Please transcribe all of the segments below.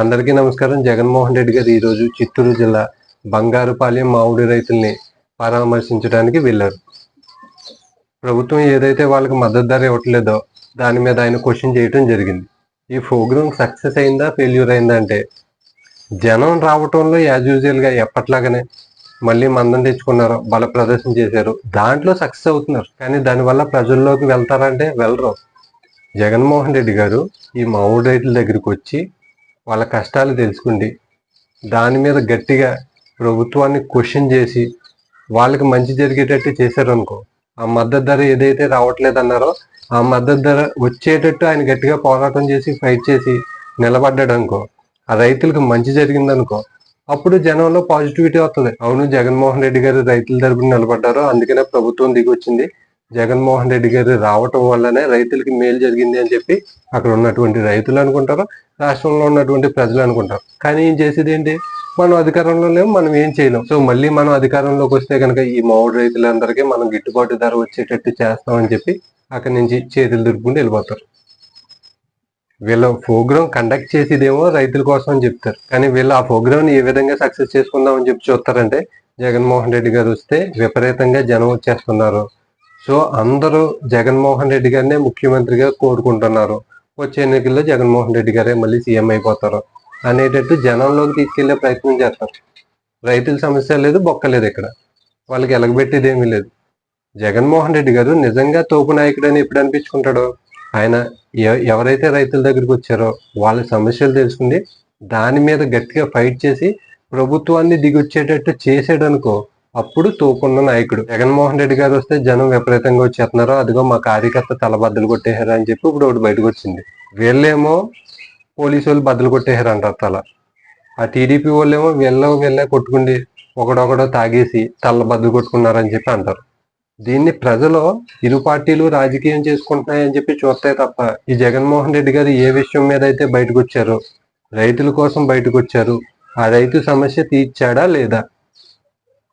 అందరికీ నమస్కారం. జగన్మోహన్ రెడ్డి గారు ఈరోజు చిత్తూరు జిల్లా బంగారుపాలెం మామిడి రైతుల్ని పరామర్శించడానికి వెళ్ళారు. ప్రభుత్వం ఏదైతే వాళ్ళకి మద్దతు ధర ఇవ్వట్లేదో దాని మీద ఆయన క్వశ్చన్ చేయడం జరిగింది. ఈ ప్రోగ్రామ్ సక్సెస్ అయిందా ఫెయిల్యూర్ అయిందా అంటే జనం రావటంలో యాజ్ యూజువల్గా ఎప్పట్లాగానే మళ్ళీ మందం తెచ్చుకున్నారు బల ప్రదర్శన చేశారు దాంట్లో సక్సెస్ అవుతున్నారు. కానీ దానివల్ల ప్రజల్లోకి వెళ్తారంటే వెళ్ళరు. జగన్మోహన్ రెడ్డి గారు ఈ మామిడి రైతుల దగ్గరికి వచ్చి వాళ్ళ కష్టాలు తెలుసుకుండి దాని మీద గట్టిగా ప్రభుత్వాన్ని క్వశ్చన్ చేసి వాళ్ళకి మంచి జరిగేటట్టు చేశారనుకో ఆ మద్దతు ధర ఏదైతే రావట్లేదు అన్నారో ఆ మద్దతు ధర వచ్చేటట్టు ఆయన గట్టిగా పోరాటం చేసి ఫైట్ చేసి నిలబడ్డాడు అనుకో ఆ రైతులకు మంచి జరిగిందనుకో అప్పుడు జనంలో పాజిటివిటీ వస్తుంది. అవును జగన్మోహన్ రెడ్డి గారు రైతుల తరపున నిలబడ్డారు అందుకనే ప్రభుత్వం దిగి వచ్చింది. జగన్మోహన్ రెడ్డి గారు రావటం వల్లనే రైతులకి మేలు జరిగింది అని చెప్పి అక్కడ ఉన్నటువంటి రైతులు అనుకుంటారు రాష్ట్రంలో ఉన్నటువంటి ప్రజలు అనుకుంటారు. కానీ ఏం చేసేది ఏంటి? మనం అధికారంలో లేము మనం ఏం చేయలేం. సో మళ్ళీ మనం అధికారంలోకి వస్తే కనుక ఈ మామిడి రైతులందరికీ మనం గిట్టుబాటు ధర వచ్చేటట్టు చేస్తామని చెప్పి అక్కడి నుంచి చేతులు దురుపుకుంటూ వెళ్ళిపోతారు. వీళ్ళ ప్రోగ్రామ్ కండక్ట్ చేసేదేమో రైతుల కోసం అని చెప్తారు. కానీ వీళ్ళు ఆ ప్రోగ్రామ్ ఏ విధంగా సక్సెస్ చేసుకుందామని చెప్పి చూస్తారంటే జగన్మోహన్ రెడ్డి గారు వస్తే విపరీతంగా జనం వచ్చేస్తున్నారు. సో అందరూ జగన్మోహన్ రెడ్డి గారినే ముఖ్యమంత్రిగా కోరుకుంటున్నారు. వచ్చే ఎన్నికల్లో జగన్మోహన్ రెడ్డి గారే మళ్ళీ సీఎం అయిపోతారు అనేటట్టు జనంలోకి తీసుకెళ్ళే ప్రయత్నం చేస్తారు. రైతుల సమస్య లేదు బొక్క లేదు ఇక్కడ. వాళ్ళకి ఎలగబెట్టేది ఏమీ లేదు. జగన్మోహన్ రెడ్డి గారు నిజంగా తోపు నాయకుడు అని ఎప్పుడు అనిపించుకుంటాడో? ఆయన ఎ- ఎవరైతే రైతుల దగ్గరికి వచ్చారో వాళ్ళ సమస్యలు తెలుసుకుని దాని మీద గట్టిగా ఫైట్ చేసి ప్రభుత్వాన్ని దిగొచ్చేటట్టు చేసాడనుకో అప్పుడు తోపున్న నాయకుడు. జగన్మోహన్ రెడ్డి గారు వస్తే జనం విపరీతంగా వచ్చేస్తున్నారు. అదిగో మా కార్యకర్త తల బద్దలు కొట్టేశారు అని చెప్పి ఇప్పుడు ఒకటి బయటకు వచ్చింది. వీళ్ళేమో పోలీసు వాళ్ళు బద్దలు కొట్టేశారు అంటారు తల. ఆ టీడీపీ వాళ్ళేమో వీళ్ళ వీళ్ళే కొట్టుకుండి ఒకడొకడో తాగేసి తల బద్దలు కొట్టుకున్నారని చెప్పి అంటారు. దీన్ని ప్రజలు ఇరు పార్టీలు రాజకీయం చేసుకుంటున్నాయని చెప్పి చూస్తే తప్ప ఈ జగన్మోహన్ రెడ్డి గారు ఏ విషయం మీద అయితే బయటకు వచ్చారో రైతుల కోసం బయటకు వచ్చారు ఆ రైతు సమస్య తీర్చాడా లేదా?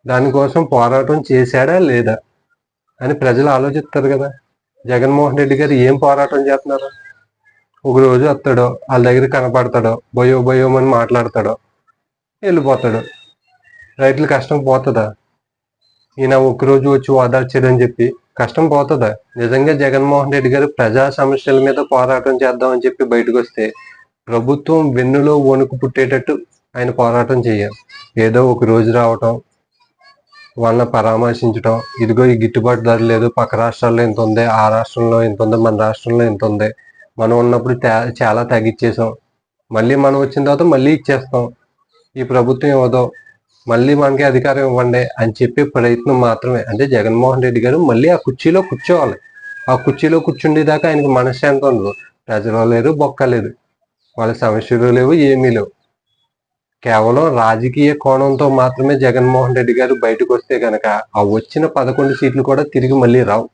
దానికోసం పోరాటం చేశాడా లేదా అని ప్రజలు ఆలోచిస్తారు కదా. జగన్మోహన్ రెడ్డి గారు ఏం పోరాటం చేస్తున్నారు? ఒక రోజు వస్తాడో వాళ్ళ దగ్గర కనపడతాడో బొయ్యో బొయ్యోమని మాట్లాడతాడో వెళ్ళిపోతాడు. రైతుల కష్టం పోతుందా? ఈయన ఒక రోజు వచ్చి ఓదార్చాడని చెప్పి కష్టం పోతుందా? నిజంగా జగన్మోహన్ రెడ్డి గారు ప్రజా సమస్యల మీద పోరాటం చేద్దామని చెప్పి బయటకు వస్తే ప్రభుత్వం వెన్నులో వణుకు పుట్టేటట్టు ఆయన పోరాటం చేయాలి. ఏదో ఒక రోజు రావటం వాళ్ళని పరామర్శించడం ఇదిగో ఈ గిట్టుబాటు ధర లేదు పక్క రాష్ట్రాల్లో ఇంత ఉంది ఆ రాష్ట్రంలో ఇంత ఉంది మన రాష్ట్రంలో ఇంత ఉంది. మనం ఉన్నప్పుడు తే- చాలా తగ్గించేసాం మళ్ళీ మనం వచ్చిన తర్వాత మళ్ళీ ఇచ్చేస్తాం. ఈ ప్రభుత్వం ఇవ్వదు. మళ్ళీ మనకి అధికారం ఇవ్వండి అని చెప్పే ప్రయత్నం మాత్రమే. అంటే జగన్మోహన్ రెడ్డి గారు మళ్ళీ ఆ కుర్చీలో కూర్చోవాలి. ఆ కుర్చీలో కూర్చుండేదాకా ఆయనకి మనశ్శాంతి ఉండదు. ప్రజలు లేరు బొక్క లేదు. వాళ్ళ సమస్యలు లేవు ఏమీ లేవు. కేవలం రాజకీయ కోణంతో మాత్రమే జగన్మోహన్ రెడ్డి గారు బయటకు వస్తే గనక ఆ వచ్చిన పదకొండు సీట్లు కూడా తిరిగి మళ్ళీ రావు.